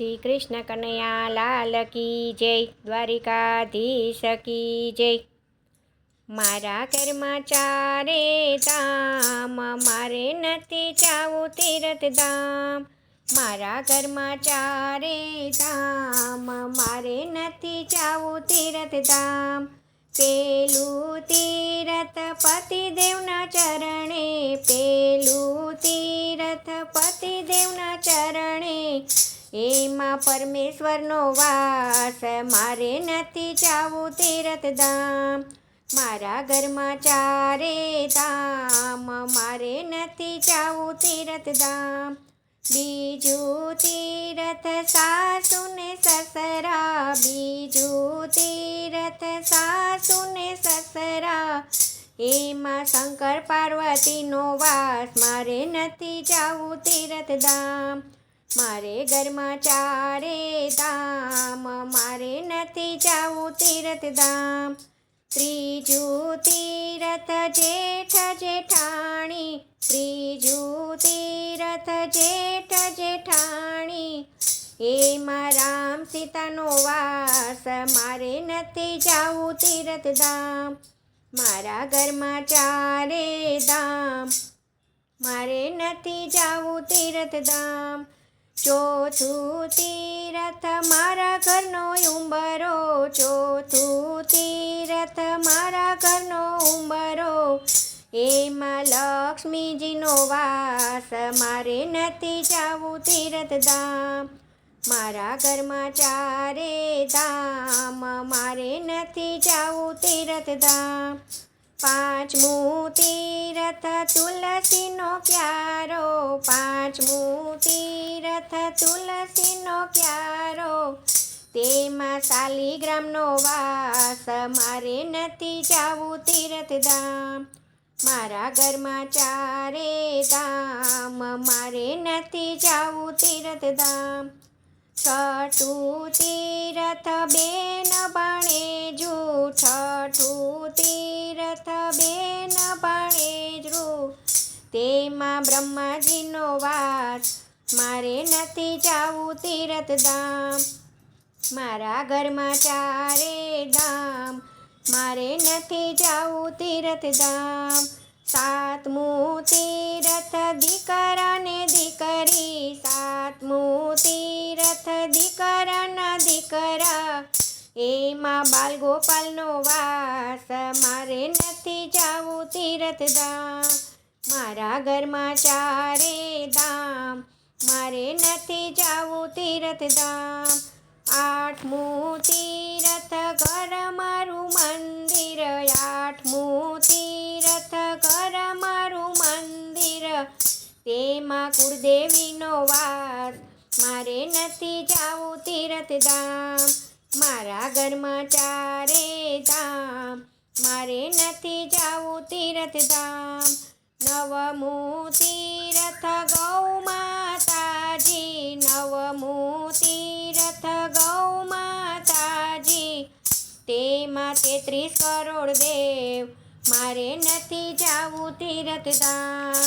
શ્રી કૃષ્ણ કનૈયા લાલ કી જય, દ્વારિકાધીશ કી જય. મારા ઘરમાં ચારે ધામ, મારે નથી જાવું તીરથ ધામ. મારા ઘરમાં ચારે ધામ, મારે નથી જાવું તીરથ ધામ. પેલું તીરથ પતિદેવના ચરણે, પેલું તીરથ પતિદેવના ચરણે એમાં પરમેશ્વરનો વાસ. મારે નથી જાવું તીરથ ધામ મારા ઘરમાં ચારે ધામ. મારે નથી જાવું તીરથ ધામ બીજું તીરથ સાસુને સસરા. બીજું તીરથ સાસુને સસરા. એમાં શંકર પાર્વતીનો વાસ. મારે નથી જાવું તીરથ ધામ મારે ઘરમાં ચારે ધામ, મારે નથી જાવું તીરથ ધામ. ત્રીજું તીરથ જેઠ જેઠાણી, ત્રીજું તીરથ જેઠ જેઠાણી. એ રામ સીતાનો વાસ, મારે નથી જાવું તીરથ ધામ. મારા ઘરમાં ચારે ધામ, મારે નથી જાવું તીરથ ધામ. ચોથું તીરથ મારા ઘરનો ઉંબરો ચોથું તીરથ મારા ઘરનો ઉંબરો. એમાં લક્ષ્મીજીનો વાસ, મારે નથી જાવું તીરથ ધામ મારા ઘરમાં ચારે ધામ, મારે નથી જાવું તીરથ ધામ પાંચમું તીરથ તુલસીનો ક્યારો પાંચમું તીરથ તુલસીનો ક્યારો. તેમાં શાલિગ્રામનો વાસ, મારે નથી જાવું તીરથ ધામ મારા ઘરમાં ચારે ધામ, મારે નથી જાવું તીરથ ધામ છઠું તીરથ બેન ભણેજુ છઠું તીરથ તેમાં બ્રહ્માજીનો વાસ. મારે નથી જાવું તીરથ ધામ મારા ઘરમાં ચારે ધામ. મારે નથી જાવું તીરથ ધામ સાતમું તીરથ દીકરાને દીકરી. સાતમું તીરથ દીકરાના દીકરા. એમાં બાલગોપાલનો વાસ. મારે નથી જાવું તીરથ ધામ મારા ઘરમાં ચારે ધામ, મારે નથી જાવું તીરથ ધામ. આઠમું તીરથ ઘર મારું મંદિર, આઠમું તીરથ ઘર મારું મંદિર. તેમાં કુળદેવીનો વાસ, મારે નથી જાવું તીરથ ધામ. મારા ઘરમાં ચારે ધામ, મારે નથી જાવું તીરથ ધામ નવમું તીરથ ગૌ માતાજી નવમું તીરથ ગૌ માતાજી તેમાં તેત્રીસ કરોડ દેવ મારે નથી જાવું તીરથ ધામ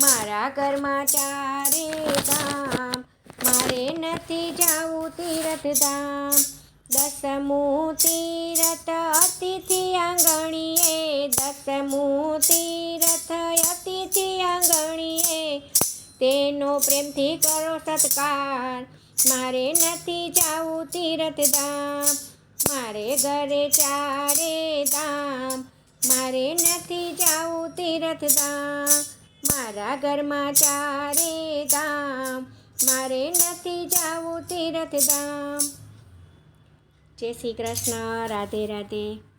મારા ઘરમાં ચારે ધામ મારે નથી જાવું તીરથ ધામ દસમું તીરથ અતિથિ આંગણીએ દસમું તીરથ તેનો પ્રેમથી કરો સત્કાર. મારે નથી જાવું તીરથ ધામ મારે ઘરે ચારે ધામ. મારે નથી જાવું તીરથ ધામ મારા ઘરમાં ચારે ધામ. મારે નથી જાવું તીરથ ધામ જય શ્રી કૃષ્ણ. રાધે રાધે.